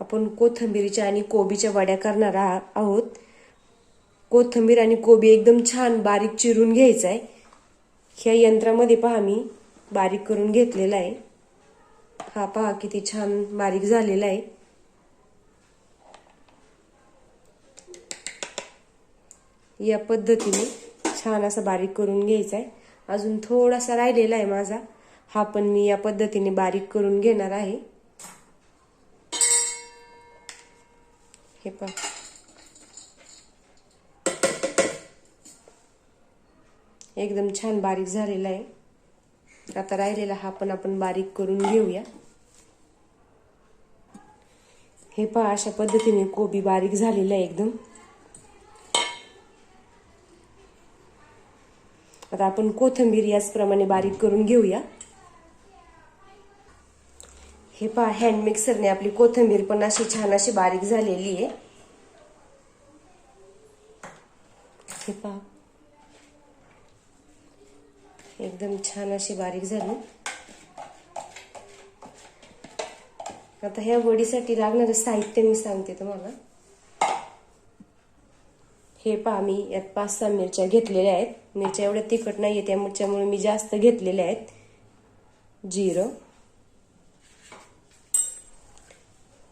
आपण कोथिंबीरीच्या आणि कोबीच्या वड्या करणार आहोत. कोथिंबीर आणि कोबी एकदम छान बारीक चिरून घ्यायचं आहे ह्या यंत्रामध्ये पहा मी बारीक करून घेतलेला आहे. हा पहा किती छान बारीक झालेला आहे. या पद्धतीने छान असा बारीक करून घ्यायचा आहे अजून थोडासा राहिलेला आहे माझा. हा पण मी या पद्धतीने बारीक करून घेणार आहे. हे पहा. एकदम छान बारीक झालेला आहे. आता राहिलेला हा पण आपण बारीक करून घेऊया. हे पहा अशा पद्धतीने कोबी बारीक झालेला आहे एकदम. आता आपण कोथिंबीर याचप्रमाणे बारीक करून घेऊया. हे पहा हँड मिक्सरने आपली कोथिंबीर पण अशी छान अशी बारीक झालेली आहे. हे पहा. एकदम छान अशी बारीक झाली. आता ह्या वडीसाठी लागणारं साहित्य मी सांगते तुम्हाला. हे पहा मी यात पाच सहा मिरच्या घेतलेल्या आहेत. मिरच्या एवढ्या तिखट नाही आहे त्यामुळे मी जास्त घेतलेल्या आहेत. जिरं.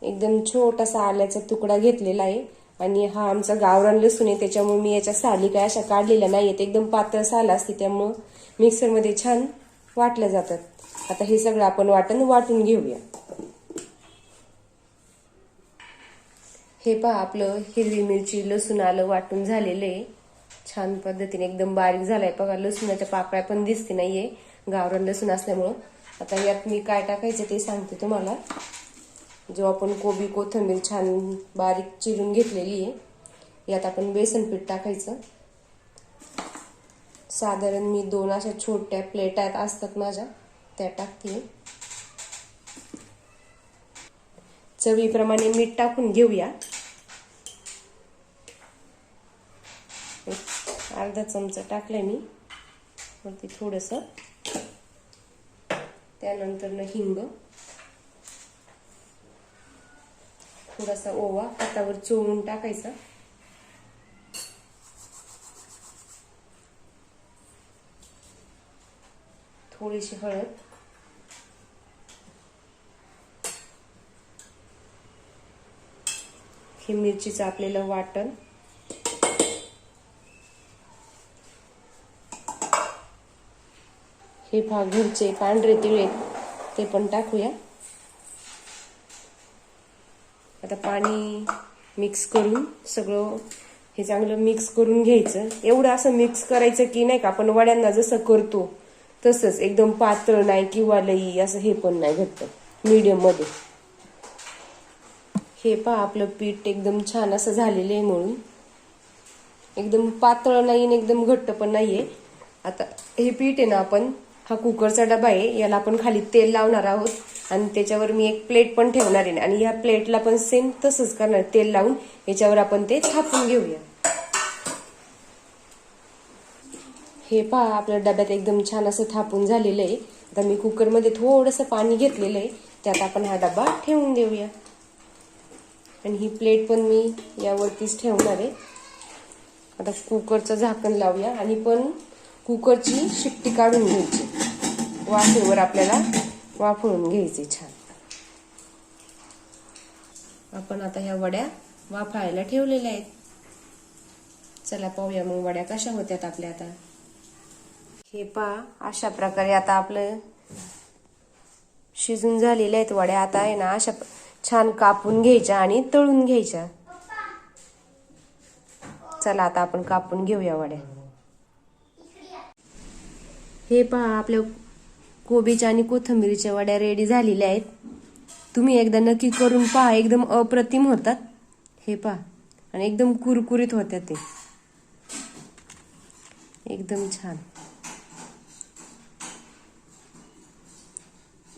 एकदम छोटासा आल्याचा तुकडा घेतलेला आहे. आणि हा आमचा गावरान लसूण आहे त्याच्यामुळे मी याच्या साली काय अशा काढलेल्या नाही आहेत एकदम पातळ साल असते त्यामुळं मिक्सरमध्ये छान वाटल्या जातात. आता हे सगळं आपण वाटण वाटून घेऊया. हे पहा आपलं हिरवी मिरची लसूण आलं वाटून झालेलं आहे. छान पद्धतीने एकदम बारीक झालाय. बघा लसूणाच्या पाकळ्या पण दिसते नाहीये. गावरान लसूण असल्यामुळं. आता यात मी काय टाकायचं ते सांगते तुम्हाला. जो आपण कोबी कोथिंबीर छान बारीक चिरून घेतलेली आहे यात आपण बेसन पीठ टाकायचं. साधारण मी दोन अशा छोट्या प्लेट आहेत असतात माझ्या त्या टाकते. चवीप्रमाणे मीठ टाकून घेऊया. अर्धा चमचा टाकलाय मी. वरती थोडस. त्यानंतर हिंग. थोडासा ओवा हातावर चोळून टाकायचा. थोडीशी हळद. हे मिरचीचं आपल्याला वाटण. हे भाग घरचे पांढरे तिळे ते पण टाकूया. आता पाणी मिक्स करून सगळं हे चांगलं मिक्स करून घ्यायचं. एवढं असं मिक्स करायचं की नाही का आपण वड्यांना जसं करतो तसंच एकदम पातळ नाही किंवा लई असं हे पण नाही घट्ट मीडियममध्ये हे पहा आपलं पीठ एकदम छान असं झालेलं आहे म्हणून. एकदम पातळ नाही आणि एकदम घट्ट पण नाहीये. आता हे पीठ आहे ना आपण हा कुकरचा डबा आहे याला आपण खाली तेल लावणार आहोत. आणि त्याच्यावर मी एक प्लेट पण ठेवणार आहे. आणि या प्लेटला पण सेम तसंच करणार तेल लावून याच्यावर आपण ते थापून घेऊया. हे पहा आपल्या डब्यात एकदम छान असं थापून झालेलं आहे. आता मी कुकरमध्ये थोडंसं पाणी घेतलेलं आहे. त्यात आपण हा डबा ठेवून देऊया. आणि ही प्लेट पण मी यावरतीच ठेवणार आहे. आता कुकरचं झाकण लावूया. आणि पण कुकरची शिट्टी काढून घ्यायची. वाफेवर आपल्याला वाफळून घ्यायची छान. आपण आता ह्या वड्या वाफायला ठेवलेल्या आहेत. चला पाहूया मग वड्या कशा होत्यात आपल्या आता. हे पहा अशा प्रकारे आता आपलं शिजून झालेल्या आहेत वड्या. आता आहे ना अशा छान कापून घ्यायच्या आणि तळून घ्यायच्या. चला आता आपण कापून घेऊया वड्या. हे पहा आपल्या कोबीच्या आणि कोथिंबीरीच्या वड्या रेडी झालेल्या आहेत. तुम्ही एकदा नक्की करून पहा एकदम अप्रतिम होतात. हे पहा आणि एकदम कुरकुरीत होत्या ते. एकदम छान.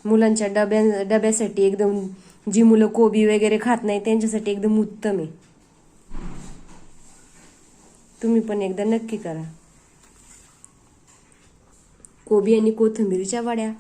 मुलांच्या डब्या डब्यासाठी एकदम जी मुलं कोबी वगैरे खात नाही त्यांच्यासाठी एकदम उत्तम आहे. तुम्ही पण एकदा नक्की करा. कोबी आणि कोथिंबीरच्या वड्या.